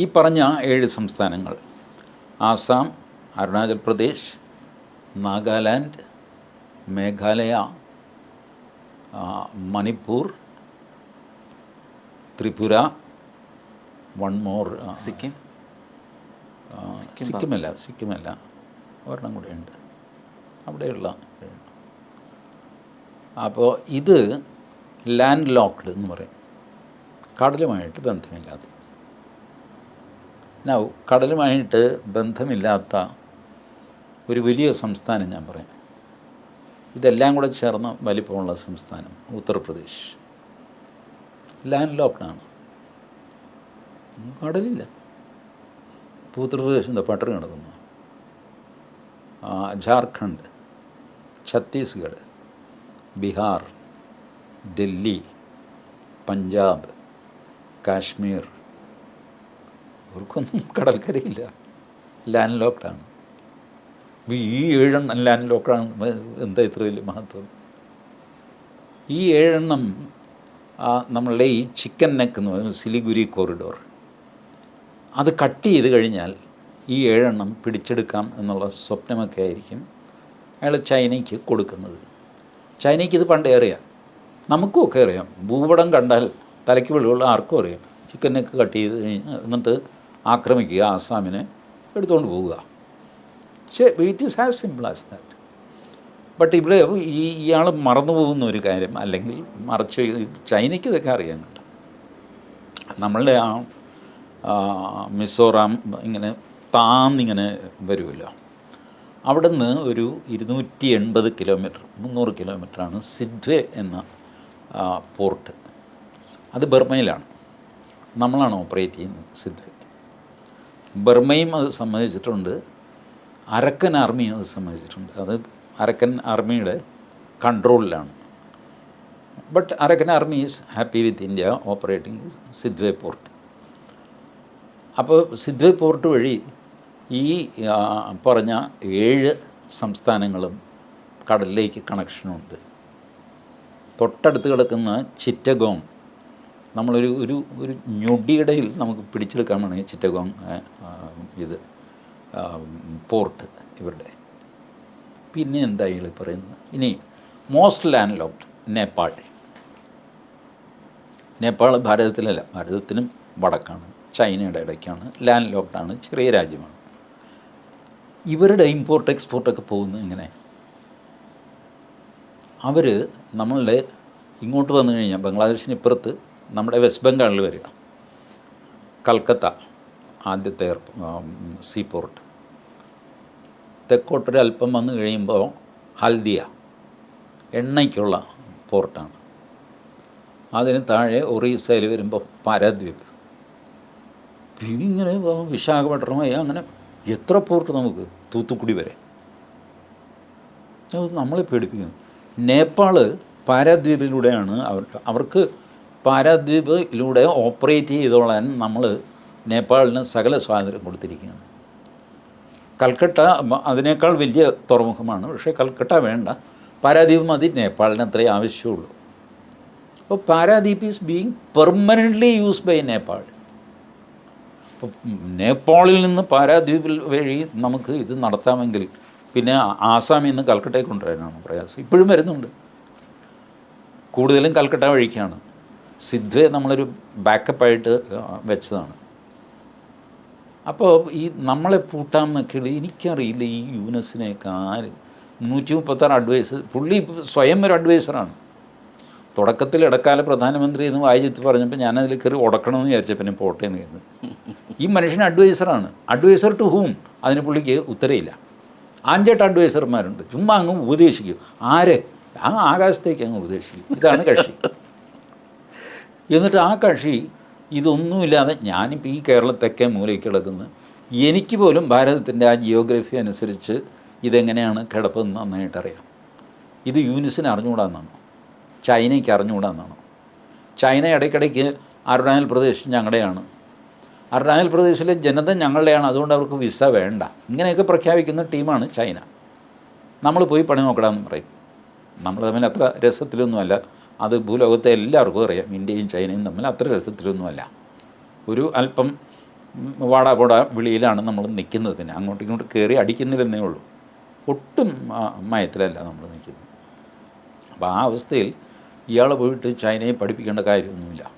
ഈ പറഞ്ഞ ഏഴ് സംസ്ഥാനങ്ങൾ. Assam Arunachal Pradesh Nagaland Meghalaya Manipur Tripura one more Sikkim. സിക്കിമല്ല സിക്കിമല്ല ഒരെണ്ണം കൂടെ ഉണ്ട്. അവിടെയുള്ള അപ്പോൾ ഇത് ലാൻഡ് ലോക്ക്ഡ് എന്ന് പറയും. കടലുമായിട്ട് ബന്ധമില്ലാത്ത നൗ കടലുമായിട്ട് ബന്ധമില്ലാത്ത ഒരു വലിയ സംസ്ഥാനം ഞാൻ പറയാം. ഇതെല്ലാം കൂടെ ചേർന്ന വലിപ്പമുള്ള സംസ്ഥാനം ഉത്തർപ്രദേശ്. ലാൻഡ് ലോക്ക്ഡാണ് കടലില്ല. ഉത്തർപ്രദേശ് എന്താ പട്ടറി കിടക്കുന്നു. ജാർഖണ്ഡ് ഛത്തീസ്ഗഡ് ബീഹാർ ഡൽഹി പഞ്ചാബ് കാശ്മീർ അവർക്കൊന്നും കടൽക്കരയില്ല. ലാൻഡ് ലോക്ക്ഡാണ് ഈ ഏഴെണ്ണം ലാൻഡ് ലോക്ക്ഡാണ് എന്താ ഇത്ര വലിയ മഹത്വം? ഈ ഏഴെണ്ണം നമ്മളുടെ ഈ ചിക്കൻ നെക്ക് എന്ന് പറയുന്നത് സിലിഗുരി കോറിഡോർ അത് കട്ട് ചെയ്ത് കഴിഞ്ഞാൽ ഈ ഏഴെണ്ണം പിടിച്ചെടുക്കാം എന്നുള്ള സ്വപ്നമൊക്കെ ആയിരിക്കും അയാൾ ചൈനയ്ക്ക് കൊടുക്കുന്നത്. ചൈനയ്ക്ക് ഇത് പണ്ടേ അറിയാം. നമുക്കുമൊക്കെ അറിയാം. ഭൂപടം കണ്ടാൽ തലയ്ക്ക് വെളിവുള്ള ആർക്കും അറിയാം. ചിക്കൻ നെക്ക് കട്ട് ചെയ്ത് കഴിഞ്ഞ് എന്നിട്ട് ആക്രമിക്കുക ആസാമിനെ എടുത്തുകൊണ്ട് പോവുക. പക്ഷേ wait is as simple as that but ഇവിടെ ഈ ഇയാൾ മറന്നു പോകുന്ന ഒരു കാര്യം അല്ലെങ്കിൽ മറച്ച് ചൈനയ്ക്ക് ഇതൊക്കെ അറിയാനുണ്ട്. നമ്മളുടെ ആ ആ, മിസോറാം ഇങ്ങനെ താന്നിങ്ങനെ വരുമല്ലോ. അവിടെ നിന്ന് ഒരു ഇരുന്നൂറ്റി എൺപത് കിലോമീറ്റർ മുന്നൂറ് കിലോമീറ്ററാണ് സിദ്വേ എന്ന പോർട്ട്. അത് ബർമയിലാണ്. നമ്മളാണ് ഓപ്പറേറ്റ് ചെയ്യുന്നത് സിദ്വേ. ബർമയും അത് സമ്മതിച്ചിട്ടുണ്ട്. അരക്കൻ ആർമിയും അത് സമ്മതിച്ചിട്ടുണ്ട്. അത് അരക്കൻ ആർമിയുടെ കൺട്രോളിലാണ്. But Arakan army is happy with India operating Sittwe port അപ്പോൾ സിദ്വേ പോർട്ട് വഴി ഈ പറഞ്ഞ ഏഴ് സംസ്ഥാനങ്ങളും കടലിലേക്ക് കണക്ഷനുണ്ട് തൊട്ടടുത്ത് കിടക്കുന്ന ചിറ്റഗോങ് നമ്മളൊരു ഒരു ഒരു ഞൊടിയിടയിൽ നമുക്ക് പിടിച്ചെടുക്കാൻ വേണമെങ്കിൽ ചിറ്റഗോങ് ഇത് പോർട്ട് ഇവരുടെ. പിന്നെ എന്താ ഇയാൾ പറയുന്നത്? ഇനി most land locked Nepal Nepal ഭാരതത്തിലല്ല ഭാരതത്തിനും വടക്കാണ് ചൈനയുടെ ഇടയ്ക്കാണ് ലാൻഡ് ലോക്ഡാണ് ചെറിയ രാജ്യമാണ്. ഇവരുടെ ഇമ്പോർട്ട് എക്സ്പോർട്ടൊക്കെ പോകുന്നത് ഇങ്ങനെ അവർ നമ്മളുടെ ഇങ്ങോട്ട് വന്നു കഴിഞ്ഞാൽ ബംഗ്ലാദേശിന് ഇപ്പുറത്ത് നമ്മുടെ വെസ്റ്റ് ബംഗാളിൽ വരിക കൽക്കത്ത ആദ്യത്തെ സീ പോർട്ട് തെക്കോട്ടൊരു അല്പം വന്നു കഴിയുമ്പോൾ ഹൽദിയ എണ്ണയ്ക്കുള്ള പോർട്ടാണ് അതിന് താഴെ ഒറീസയിൽ വരുമ്പോൾ പാരാദ്വീപ്. ഇങ്ങനെ വിശാഖപട്ടണമായി അങ്ങനെ എത്ര പോർട്ട് നമുക്ക് തൂത്തുക്കുടി വരെ. നമ്മളെ പേടിപ്പിക്കുന്നു. നേപ്പാൾ പാരാദ്വീപിലൂടെയാണ് അവർ അവർക്ക് പാരാദ്വീപിലൂടെ ഓപ്പറേറ്റ് ചെയ്തോളാൻ നമ്മൾ നേപ്പാളിന് സകല സ്വാതന്ത്ര്യം കൊടുത്തിരിക്കുകയാണ്. കൽക്കട്ട അതിനേക്കാൾ വലിയ തുറമുഖമാണ്. പക്ഷേ കൽക്കട്ട വേണ്ട. പാരാദ്വീപ് മതി നേപ്പാളിന് അത്രേ ആവശ്യമുള്ളൂ. അപ്പോൾ Paradip is being permanently use by Nepal. അപ്പോൾ നേപ്പാളിൽ നിന്ന് പാരാദ്വീപിൽ വഴി നമുക്ക് ഇത് നടത്താമെങ്കിൽ പിന്നെ ആസാമിൽ നിന്ന് കൽക്കട്ടയിൽ കൊണ്ടുവരാനാണ് പ്രയാസം. ഇപ്പോഴും വരുന്നുണ്ട്. കൂടുതലും കൽക്കട്ട വഴിക്കാണ്. സിദ്വെ നമ്മളൊരു ബാക്കപ്പായിട്ട് വെച്ചതാണ്. അപ്പോൾ ഈ നമ്മളെ പൂട്ടാം എന്നൊക്കെയുള്ള എനിക്കറിയില്ല ഈ യൂനസിനെയൊക്കെ ആര്. നൂറ്റി മുപ്പത്താറ് അഡ്വൈസർ പുള്ളി സ്വയം ഒരു അഡ്വൈസറാണ് തുടക്കത്തിൽ ഇടക്കാല പ്രധാനമന്ത്രി എന്ന് വായിച്ചെത്തി പറഞ്ഞപ്പോൾ ഞാനതിൽ കയറി ഉടക്കണമെന്ന് വിചാരിച്ച പിന്നെ പോട്ടെ എന്ന് കരുതി. ഈ മനുഷ്യൻ അഡ്വൈസറാണ് അഡ്വൈസർ ടു ഹൂം അതിന് പുള്ളിക്ക് ഉത്തരയില്ല. അഞ്ചെട്ട് അഡ്വൈസർമാരുണ്ട് ചുമ്മാ അങ്ങ് ഉപദേശിക്കും. ആരെ? ആ ആകാശത്തേക്ക് അങ്ങ് ഉപദേശിക്കും. ഇതാണ് കക്ഷി. എന്നിട്ട് ആ കക്ഷി ഇതൊന്നുമില്ലാതെ ഞാനിപ്പോൾ ഈ കേരളത്തൊക്കെ മൂലയ്ക്ക് കിടക്കുന്നത് എനിക്ക് പോലും ഭാരതത്തിന്റെ ആ ജിയോഗ്രഫി അനുസരിച്ച് ഇതെങ്ങനെയാണ് കിടപ്പെന്ന് നന്നായിട്ടറിയാം. ഇത് യൂനിസിന് അറിഞ്ഞുകൂടാന്നാണോ. ചൈനയ്ക്ക് അറിഞ്ഞുകൂടാന്നാണോ. ചൈന ഇടയ്ക്കിടയ്ക്ക് അരുണാചൽ പ്രദേശ് ഞങ്ങളുടെയാണ്. അരുണാചൽ പ്രദേശിലെ ജനത ഞങ്ങളുടെയാണ്. അതുകൊണ്ട് അവർക്ക് വിസ വേണ്ട. ഇങ്ങനെയൊക്കെ പ്രഖ്യാപിക്കുന്ന ടീമാണ് ചൈന. നമ്മൾ പോയി പണി നോക്കണമെന്ന് പറയും. നമ്മൾ തമ്മിൽ അത്ര രസത്തിലൊന്നുമല്ല. അത് ഭൂലോകത്തെ എല്ലാവർക്കും അറിയാം. ഇന്ത്യയും ചൈനയും തമ്മിൽ അത്ര രസത്തിലൊന്നുമല്ല. ഒരു അല്പം വാട പോടാ വിളിയിലാണ് നമ്മൾ നിൽക്കുന്നത് പിന്നെ. അങ്ങോട്ടും ഇങ്ങോട്ടും കയറി അടിക്കുന്നില്ലെന്നേ ഉള്ളൂ. ഒട്ടും മയത്തിലല്ല നമ്മൾ നിൽക്കുന്നത്. അപ്പോൾ ആ അവസ്ഥയിൽ ഇയാളെ പോയിട്ട് ചൈനയെ പഠിപ്പിക്കേണ്ട കാര്യമൊന്നുമില്ല.